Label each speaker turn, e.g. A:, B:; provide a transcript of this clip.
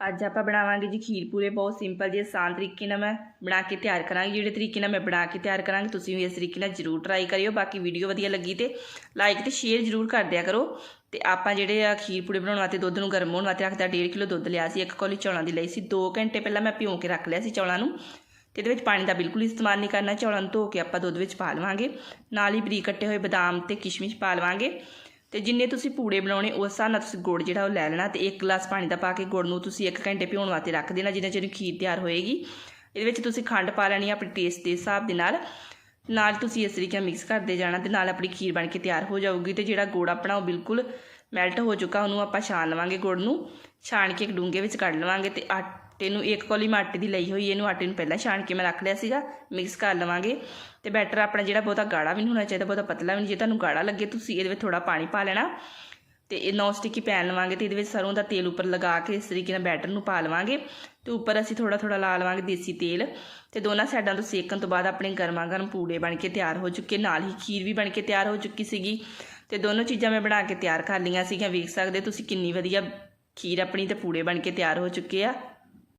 A: ਅੱਜ ਆਪਾਂ ਬਣਾਵਾਂਗੇ ਜੀ ਖੀਰ ਪੂਰੇ, ਬਹੁਤ ਸਿੰਪਲ ਜਿਹੇ ਆਸਾਨ ਤਰੀਕੇ ਨਾਲ ਮੈਂ ਬਣਾ ਕੇ ਤਿਆਰ ਕਰਾਂਗੀ। ਜਿਹੜੇ ਤਰੀਕੇ ਨਾਲ ਮੈਂ ਬਣਾ ਕੇ ਤਿਆਰ ਕਰਾਂਗੀ, ਤੁਸੀਂ ਵੀ ਇਸ ਤਰੀਕੇ ਨਾਲ ਜ਼ਰੂਰ ਟਰਾਈ ਕਰਿਓ। ਬਾਕੀ ਵੀਡੀਓ ਵਧੀਆ ਲੱਗੀ ਤੇ ਲਾਈਕ ਤੇ ਸ਼ੇਅਰ ਜ਼ਰੂਰ ਕਰ ਦਿਆ ਕਰੋ। ਤੇ ਆਪਾਂ ਜਿਹੜੇ ਆ ਖੀਰ ਪੂੜੇ ਬਣਾਉਣ ਵਾਸਤੇ ਦੁੱਧ ਨੂੰ ਗਰਮ ਹੋਣ ਵਾਸਤੇ ਰੱਖਦਾ 1.5 ਕਿਲੋ ਦੁੱਧ ਲਿਆ ਸੀ, ਇੱਕ ਕੌਲੀ ਚੌਲਾਂ ਦੀ ਲਈ ਸੀ। 2 ਘੰਟੇ ਪਹਿਲਾਂ ਮੈਂ ਭਿਉਂ ਕੇ ਰੱਖ ਲਿਆ ਸੀ ਚੌਲਾਂ ਨੂੰ। ਤੇ ਇਹਦੇ ਵਿੱਚ ਪਾਣੀ ਦਾ ਬਿਲਕੁਲ ਇਸਤੇਮਾਲ ਨਹੀਂ ਕਰਨਾ, ਚੌਲਾਂ ਨੂੰ ਧੋ ਕੇ ਆਪਾਂ ਦੁੱਧ ਵਿੱਚ ਪਾ ਲਵਾਂਗੇ। ਨਾਲ ਹੀ ਬਰੀਕ ਕੱਟੇ ਹੋਏ ਬਦਾਮ ਤੇ ਕਿਸ਼ਮਿਸ਼ ਪਾ ਲਵਾਂਗੇ। ਤੇ ਜਿੰਨੇ ਤੁਸੀਂ ਪੂੜੇ ਬਣਾਉਣੇ, ਉਸ ਹਿਸਾਬ ਨਾਲ ਤੁਸੀਂ ਗੁੜ ਜਿਹੜਾ ਉਹ ਲੈ ਲੈਣਾ ਤੇ 1 ਗਲਾਸ ਪਾਣੀ ਦਾ ਪਾ ਕੇ ਗੁੜ ਨੂੰ ਤੁਸੀਂ 1 ਘੰਟੇ ਭਿਉਣ ਵਾਸਤੇ ਰੱਖ ਦੇਣਾ, ਜਿੰਨਾ ਚਿਰ ਖੀਰ ਤਿਆਰ ਹੋਏਗੀ। ਇਹਦੇ ਵਿੱਚ ਤੁਸੀਂ ਖੰਡ ਪਾ ਲੈਣੀ ਆ ਆਪਣੇ ਟੇਸਟ ਦੇ ਹਿਸਾਬ ਦੇ ਨਾਲ। ਨਾਲ ਤੁਸੀਂ ਇਸ ਤਰੀਕੇ ਨਾਲ ਮਿਕਸ ਕਰਦੇ ਜਾਣਾ ਤੇ ਨਾਲ ਆਪਣੀ ਖੀਰ ਬਣ ਕੇ ਤਿਆਰ ਹੋ ਜਾਊਗੀ ਤੇ ਜਿਹੜਾ ਗੁੜ ਆਪਣਾ ਉਹ ਬਿਲਕੁਲ ਮੈਲਟ ਹੋ ਚੁੱਕਾ, ਉਹਨੂੰ ਆਪਾਂ ਛਾਣ ਲਵਾਂਗੇ ਗੁੜ ਨੂੰ। ਛਾਣ ਕੇ ਇੱਕ ਡੂੰਘੇ ਵਿੱਚ ਕੱਢ ਲਵਾਂਗੇ ਤੇ ਆਟੇ ਇਹਨੂੰ ਇੱਕ ਕੌਲੀ ਮੈਂ ਆਟੇ ਦੀ ਲਈ ਹੋਈ, ਇਹਨੂੰ ਆਟੇ ਨੂੰ ਪਹਿਲਾਂ ਛਾਣ ਕੇ ਮੈਂ ਰੱਖ ਲਿਆ ਸੀਗਾ, ਮਿਕਸ ਕਰ ਲਵਾਂਗੇ। ਤੇ ਬੈਟਰ ਆਪਣਾ ਜਿਹੜਾ ਬਹੁਤਾ ਗਾੜਾ ਵੀ ਨਹੀਂ ਹੋਣਾ ਚਾਹੀਦਾ, ਬਹੁਤਾ ਪਤਲਾ ਵੀ ਨਹੀਂ ਜੇ ਤੁਹਾਨੂੰ ਗਾੜਾ ਲੱਗੇ ਤੁਸੀਂ ਇਹਦੇ ਵਿੱਚ ਥੋੜਾ ਪਾਣੀ ਪਾ ਲੈਣਾ। ਤੇ ਇਹ ਨੌਨ ਸਟਿਕੀ ਪੈਨ ਲਵਾਂਗੇ ਤੇ ਇਹਦੇ ਵਿੱਚ ਸਰੋਂ ਦਾ ਤੇਲ ਉੱਪਰ ਲਗਾ ਕੇ ਇਸ ਤਰੀਕੇ ਨਾਲ ਬੈਟਰ ਨੂੰ ਪਾ ਲਵਾਂਗੇ। ਤੇ ਉੱਪਰ ਅਸੀਂ ਥੋੜਾ ਥੋੜਾ ਲਾ ਲਵਾਂਗੇ ਦੇਸੀ ਤੇਲ। ਤੇ ਦੋਨਾਂ ਸਾਈਡਾਂ ਤੋਂ ਸੇਕਣ ਤੋਂ ਬਾਅਦ ਆਪਣੇ ਗਰਮਾ ਗਰਮ ਪੂੜੇ ਬਣ ਕੇ ਤਿਆਰ ਹੋ ਚੁੱਕੇ, ਨਾਲ ਹੀ ਖੀਰ ਵੀ ਬਣ ਕੇ ਤਿਆਰ ਹੋ ਚੁੱਕੀ ਸੀਗੀ। ਤੇ ਦੋਨੋਂ ਚੀਜ਼ਾਂ ਮੈਂ ਬਣਾ ਕੇ ਤਿਆਰ ਕਰ ਲਈਆਂ ਸੀਗੀਆਂ, ਵੇਖ ਸਕਦੇ ਤੁਸੀਂ ਕਿੰਨੀ ਵਧੀਆ ਖੀਰ ਆਪਣੀ ਤੇ ਪੂੜੇ ਬਣ ਕੇ ਤਿਆਰ ਹੋ ਚੁੱਕੇ ਆ।